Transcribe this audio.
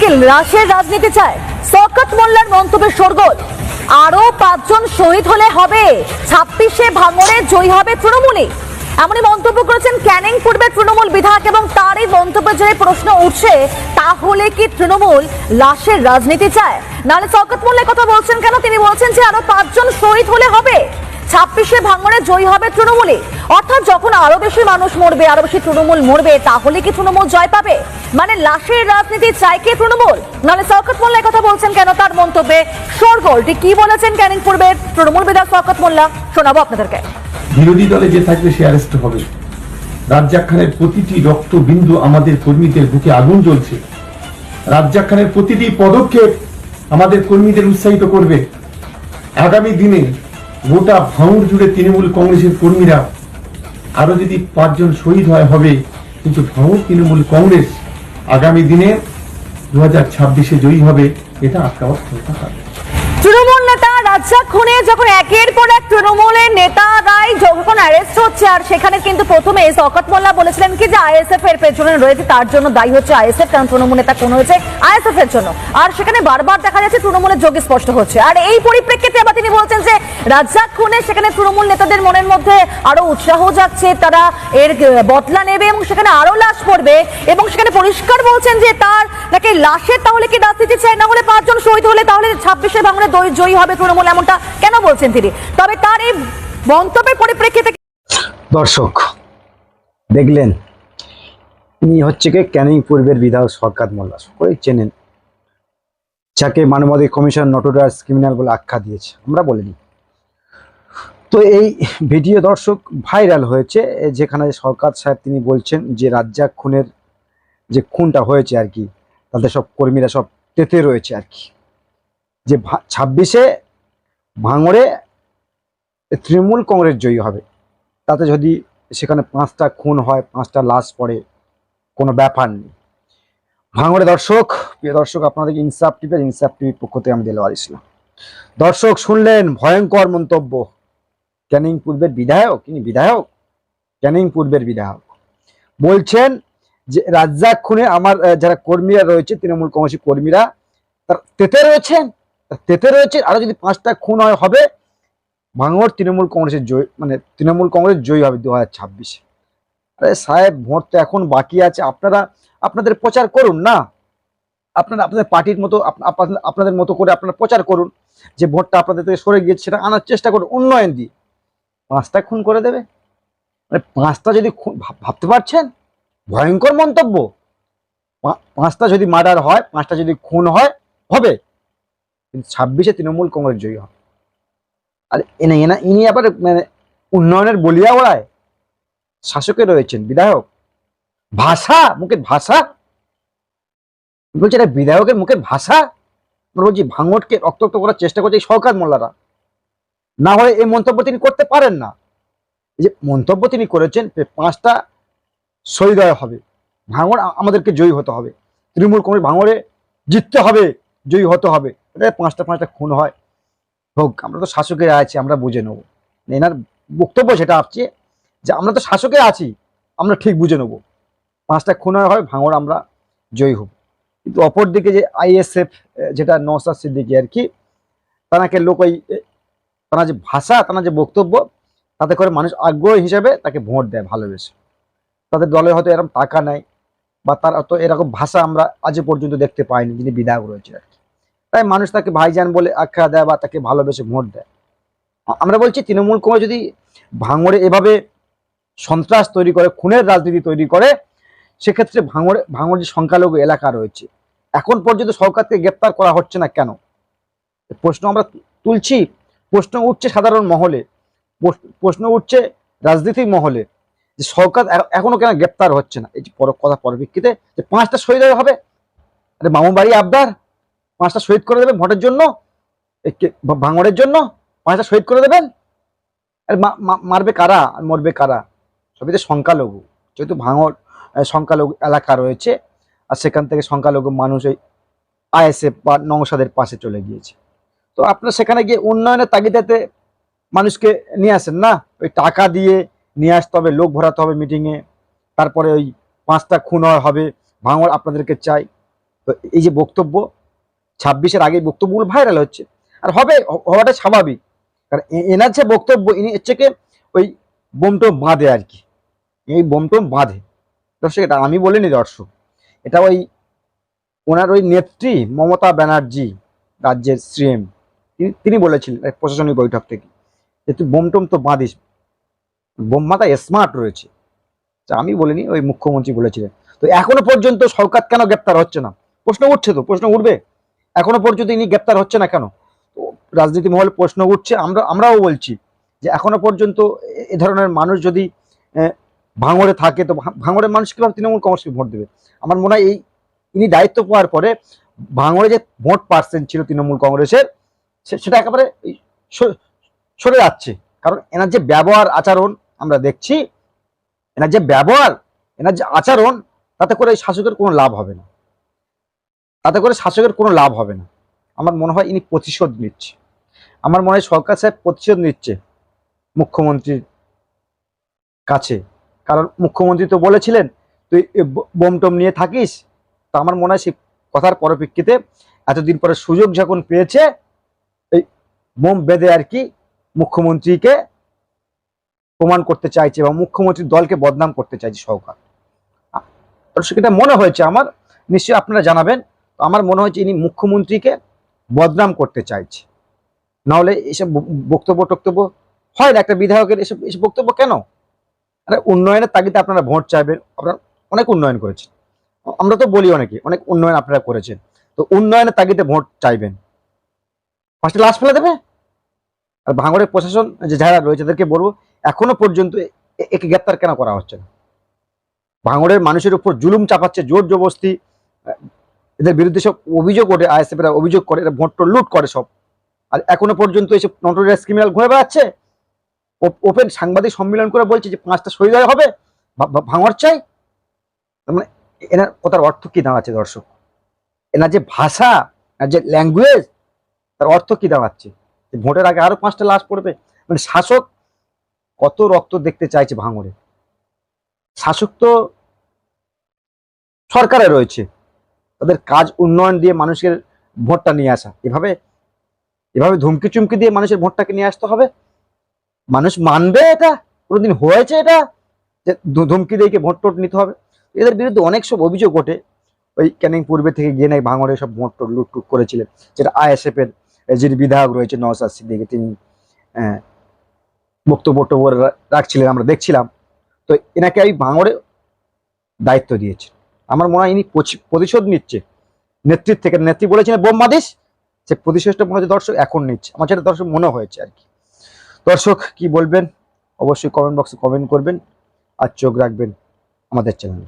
কি লাশের রাজনীতি চায় শওকত মোল্লার মন্তব্যের সরগোল আরও পাঁচজন শহীদ হলে হবে, ছাব্বিশে ভাঙড়ে জয়ী হবে তৃণমূলে এমনই মন্তব্য করেছেন ক্যানিং পূর্বের তৃণমূল বিধায়ক এবং তারই মন্তব্যে যে প্রশ্ন উঠছে, তাহলে কি তৃণমূল লাশের রাজনীতি চায়? নাহলে শওকত মোল্লার কথা বলছেন কেন? তিনি বলছেন যে আরও পাঁচজন শহীদ হলে হবে, ছাব্বিশে ভাঙড়ে জয়ী হবে তৃণমূলে অর্থাৎ যখন আরও বেশি মানুষ মরবে, আরও বেশি তৃণমূল মরবে, তাহলে কি তৃণমূল জয় পাবে? মানে লাশের রাজনীতি চাই কে তৃণমূল? নাহলে শওকত মোল্লা কথা বলছেন কেন তার মন্তব্যে? শোরগোল ঠিক কি বলেছেন ক্যানিং পূর্বের তৃণমূল বিধায়ক শওকত মোল্লা? শোনাবো আপনাদেরকে। বিরোধী দলে যে থাকবে সে অ্যারেস্ট হবে। রাজ্জাক খানের প্রতিটি রক্ত বিন্দু আমাদের কর্মীদের বুকে আগুন জ্বলছে। রাজ্জাক খানের প্রতিটি পদক্ষেপ আমাদের কর্মীদের উৎসাহিত করবে। আগামী দিনে গোটা ভাঙড় জুড়ে তৃণমূল কংগ্রেসের কর্মীরা আরও যদি পাঁচজন শহীদ হয়, হবে। কিন্তু তৃণমূল কংগ্রেস আগামী দিনে দু হাজার ছাব্বিশে জয়ী হবে, এটা আটকাওয়ার ক্ষমতা হবে তৃণমূল নেতা রাজ্জাক খুনে যখন একের পর এক তৃণমূলের নেতারাই যখন অ্যারেস্ট হচ্ছে, আর সেখানে কিন্তু প্রথমে শওকত মোল্লা বলেছিলেন কি যে আইএসএফ এর পেছনে রয়েছে, তার জন্য দায়ী হচ্ছে আইএসএফ, কারণ তৃণমূল নেতা কোন হয়েছে আইএসএফ এর জন্য। আর সেখানে বারবার দেখা যাচ্ছে তৃণমূলের যোগ স্পষ্ট হচ্ছে। আর এই পরিপ্রেক্ষিতে আবার তিনি বলছেন যে রাজ্জাক খুনে সেখানে তৃণমূল নেতাদের মনের মধ্যে আরও উৎসাহ যাচ্ছে, তারা এর বদলা নেবে এবং সেখানে আরও লাশ পড়বে এবং সেখানে পরিষ্কার বলছেন যে তার নাকি লাশের তাহলে কি রাজনীতি চাই? না হলে পাঁচজন শহীদ হলে তাহলে ছাব্বিশে বাংলা জয়ী হবে তৃণমূল এমনটা কেন বলছেন তিনি? তবে তার এই মন্তব্যের পরিপ্রেক্ষিতে দর্শক, দেখলেন ইনি হচ্ছে কে ক্যানিং পূর্বের বিধায়ক সরকার মোল্লা? সকলেই চেনেন, যাকে মানবাধিক কমিশন নটোরাস ক্রিমিনাল বলে আখ্যা দিয়েছে। আমরা বলিনি তো এই ভিডিও দর্শক ভাইরাল হয়েছে, যেখানে সরকার সাহেব তিনি বলছেন যে রাজ্জাক খুনের যে খুনটা হয়েছে আর কি, তাদের সব কর্মীরা সব তেতে রয়েছে আর কি। যে ছাব্বিশে ভাঙড়ে তৃণমূল কংগ্রেস জয়ী হবে, তাতে যদি সেখানে পাঁচটা খুন হয়, পাঁচটা লাশ পড়ে, কোনো ব্যাপার নেই। ভাঙড়ে দর্শক, প্রিয় দর্শক আপনাদেরকে ইনসাফ টিপের, ইনসাফ টিভির পক্ষ থেকে আমি দেলোয়ার ইসলাম। দর্শক শুনলেন ভয়ঙ্কর মন্তব্য। ক্যানিং পূর্বের বিধায়ক? তিনি বিধায়ক? ক্যানিং পূর্বের বিধায়ক। বলছেন যে, রাজ্জাক খুনে আমার যারা কর্মীরা রয়েছে, তৃণমূল কংগ্রেসের কর্মীরা, তার তেতে রয়েছেন? তেতে রয়েছে আরও যদি পাঁচটা খুন হয়, হবে? ভাঙড় তৃণমূল কংগ্রেসের জয় মানে তৃণমূল কংগ্রেস জয়ী হবে দু হাজার ছাব্বিশে। আরে সাহেব, ভোট তো এখন বাকি আছে। আপনারা, আপনাদের প্রচার করুন না। আপনারা, আপনাদের পার্টির মতো, আপ- আপ- আপনাদের মতো করে আপনারা প্রচার করুন যে, ভোটটা আপনাদের থেকে সরে গিয়েছে, সেটা আনার চেষ্টা করুন। উন্নয়ন দিয়ে পাঁচটা খুন করে দেবে? মানে পাঁচটা যদি ভাবতে পারছেন? ভয়ঙ্কর মন্তব্য। পাঁচটা যদি মার্ডার হয়, পাঁচটা যদি খুন হয়, হবে। কিন্তু ছাব্বিশে তৃণমূল কংগ্রেস জয়ী হবে। আর, এনে, এনা, ইনি আবার মানে উন্নয়নের বলিয়া ওড়ায়। শাসকে রয়েছেন বিধায়ক। ভাষা, মুখের ভাষা। বলছি, এটা বিধায়কের মুখের ভাষা? বলছি ভাঙটকে রক্তাক্ত করার চেষ্টা করছে এই সরকার মোল্লারা। না হলে এই মন্তব্য তিনি করতে পারেন না। যে মন্তব্য তিনি করেছেন পাঁচটা শহীদয় হবে, ভাঙড় আমাদেরকে জয়ী হতে হবে। তৃণমূল কংগ্রেস ভাঙড়ে জিততে হবে, জয়ী হতে হবে। এটা পাঁচটা পাঁচটা খুন হয়। হোক, আমরা তো শাসকের আছি, আমরা বুঝে নেব। এনার বক্তব্য সেটা আসছে যে আমরা তো শাসকে আছি, আমরা ঠিক বুঝে নেব। পাঁচটা খুন হয় ভাঙড় আমরা জয়ী হব। কিন্তু অপরদিকে যে আইএসএফ যেটা নওসাদ সিদ্দিকি আর কি, তানাকে লোক ওই তারা যে ভাষা, তারা যে বক্তব্য, তাতে করে মানুষ আগ্রহ হিসেবে তাকে ভোট দেয় ভালোবেসে। তাদের দলে হয়তো এরকম টাকা নেয় বা তার অত এরকম ভাষা আমরা আজ পর্যন্ত দেখতে পাইনি, যিনি বিধায়ক রয়েছে আর কি। তাই মানুষ তাকে ভাইজান বলে আখ্যা দেয় বা তাকে ভালোবেসে ভোট দেয়। আমরা বলছি তৃণমূল কংগ্রেস যদি ভাঙড়ে এভাবে সন্ত্রাস তৈরি করে, খুনের রাজনীতি তৈরি করে, সেক্ষেত্রে ভাঙড়ে, ভাঙড় যে সংখ্যালঘু এলাকা রয়েছে, এখন পর্যন্ত সরকারকে গ্রেপ্তার করা হচ্ছে না কেন? প্রশ্ন আমরা তুলছি প্রশ্ন উঠছে সাধারণ মহলে। প্রশ্ন- উঠছে রাজনীতিক মহলে যে সরকার এখনও কেন গ্রেপ্তার হচ্ছে না। এই যে পর, কথা পরিপ্রেক্ষিতে যে পাঁচটা শহীদ হবে আরে মামু বাড়ি আবদার, পাঁচটা শহীদ করে দেবেন ভোটের জন্য ভাঙড়ের জন্য, পাঁচটা শহীদ করে দেবেন? আরে মারবে কারা আর মরবে কারা? সবই তো সংখ্যালঘু, যেহেতু ভাঙড় সংখ্যালঘু এলাকা রয়েছে, আর সেখান থেকে সংখ্যালঘু মানুষ ওই আইএসএফ বা নংসাদের পাশে চলে গিয়েছে। তো আপনার সেখানে গিয়ে উন্নয়নের তাগিদাতে মানুষকে নিয়ে আসেন, না? ওই টাকা দিয়ে নিয়ে আসতে হবে, লোক ভরাতে হবে মিটিংয়ে তারপরে ওই পাঁচটা খুন হবে, ভাঙড় আপনাদেরকে চাই। তো এই যে বক্তব্য, ছাব্বিশের আগে বক্তব্যগুলো ভাইরাল হচ্ছে। আর হবে হওয়াটা স্বাভাবিক। কারণ এনার যে বক্তব্য, ইনি হচ্ছে কি? ওই বোমটোম বাঁধে আর কি। এই বোমটোম বাঁধে। দর্শক, এটা আমি বলিনি, দর্শক। এটা ওই ওনার ওই নেত্রী মমতা ব্যানার্জি, রাজ্যের সিএম তিনি বলেছিলেন এক প্রশাসনিক বৈঠক থেকে যে তুই বোমটোম তো বাঁধিস। বোম মাথা স্মার্ট রয়েছে। আমি বলিনি, ওই মুখ্যমন্ত্রী বলেছিলেন। তো এখনও পর্যন্ত সরকার কেন গ্রেপ্তার হচ্ছে না? প্রশ্ন উঠছে তো, প্রশ্ন উঠবে। এখনও পর্যন্ত ইনি গ্রেপ্তার হচ্ছে না কেন? রাজনীতি মহলে প্রশ্ন উঠছে, আমরা আমরাও বলছি যে এখনও পর্যন্ত এ- ধরনের মানুষ যদি ভাঙড়ে থাকে, তো ভাঙড়ের মানুষ কীভাবে তৃণমূল কংগ্রেসকে ভোট দেবে? আমার মনে হয় এই ইনি দায়িত্ব পাওয়ার পরে ভাঙড়ে যে ভোট পার্সেন্ট ছিল তৃণমূল কংগ্রেসের সেটা একেবারে সরে যাচ্ছে। কারণ এনার যে ব্যবহার আচরণ আমরা দেখছি, এনার যে ব্যবহার, এনার যে আচরণ, তাতে করে শাসকের কোনো লাভ হবে না। তাতে করে শাসকের কোনো লাভ হবে না। আমার মনে হয় ইনি প্রতিশোধ নিচ্ছে। আমার মনে হয় সরকার সাহেব প্রতিশোধ নিচ্ছে মুখ্যমন্ত্রীর কাছে। কারণ মুখ্যমন্ত্রী তো বলেছিলেন, তুই এ ব- বোম টোম নিয়ে থাকিস? তো আমার মনে হয় সেই কথার পরিপ্রেক্ষিতে এতদিন পরে সুযোগ যখন পেয়েছে বোম বেঁধে আর কি মুখ্যমন্ত্রীকে প্রমাণ করতে চাইছে এবং মুখ্যমন্ত্রীর দলকে বদনাম করতে চাইছে দর্শক, এটা মনে হয়েছে আমার। নিশ্চয়ই আপনারা জানাবেন। তো আমার মনে হয়েছে ইনি মুখ্যমন্ত্রীকে বদনাম করতে চাইছে। নাহলে এসব বক্তব্য টক্তব্য হয় না একটা বিধায়কের এসব এসব বক্তব্য কেন? আরে উন্নয়নের তাগিদে আপনারা ভোট চাইবেন। আপনারা অনেক উন্নয়ন করেছেন। আমরা তো বলি অনেকে, অনেক উন্নয়ন আপনারা করেছেন। তো উন্নয়নের তাগিদে ভোট চাইবেন। ফার্স্টে লাস্ট ফেলে দেবে? আর ভাঙড়ের প্রশাসন যে যারা রয়েছে তাদেরকে বলব, এখনও পর্যন্ত একে গ্রেপ্তার কেন করা হচ্ছে না? ভাঙড়ের মানুষের উপর জুলুম চাপাচ্ছে, জোর জবস্তি এদের বিরুদ্ধে সব অভিযোগ ওঠে আইএসএফ এরা অভিযোগ করে, এরা ভোট লুট করে সব। আর এখনও পর্যন্ত এইসব নটোরিয়াস ক্রিমিনাল ঘুরে বেড়াচ্ছে। ওপেন সাংবাদিক সম্মেলন করে বলছে যে পাঁচটা শহীদ হবে, ভা- ভা- ভাঙড় চাই। মানে এনার কথার অর্থ কি দাঁড়াচ্ছে দর্শক? এনার যে ভাষা আর যে ল্যাঙ্গুয়েজ তার অর্থ কি দাঁড়াচ্ছে? ভোটের আগে আরও পাঁচটা লাশ পড়বে। মানে শাসক কত রক্ত দেখতে চাইছে ভাঙড়ে। শাসক তো সরকারে রয়েছে। তাদের কাজ উন্নয়ন দিয়ে মানুষের ভোটটা নিয়ে আসা। এভাবে এভাবে ধুমকি চুমকি দিয়ে মানুষের ভোটটাকে নিয়ে আসতে হবে। মানুষ মানবে এটা? কোনোদিন হয়েছে এটা? যে ধুমকি দিয়ে ভোট টোট নিতে হবে? এদের বিরুদ্ধে অনেক সব অভিযোগ ওঠে। ওই ক্যানিং পূর্বে থেকে গিয়ে নাই ভাঙড়ে সব ভোট টোট লুটটুট করেছিলেন। যেটা আইএসএফ এর যিনি বিধায়ক রয়েছে নওসাদ সিদ্দিকি তিনি আহ, বক্তব্য রাখছিলেন আমরা দেখছিলাম। তো এনাকে এই ভাঙড়ে দায়িত্ব দিয়েছে। আমার মনে হয় ইনি প্রতিশোধ নিচ্ছে। নেতৃত্ব থেকে নেত্রী বলেছিলেন বোম মাদিস সে প্রতিশোধটা মনে হচ্ছে দর্শক এখন নিচ্ছে। আমার সেটা দর্শক মনে হয়েছে আর কি। দর্শক কি বলবেন? অবশ্যই কমেন্ট বক্সে কমেন্ট করবেন আর চোখ রাখবেন আমাদের চ্যানেলে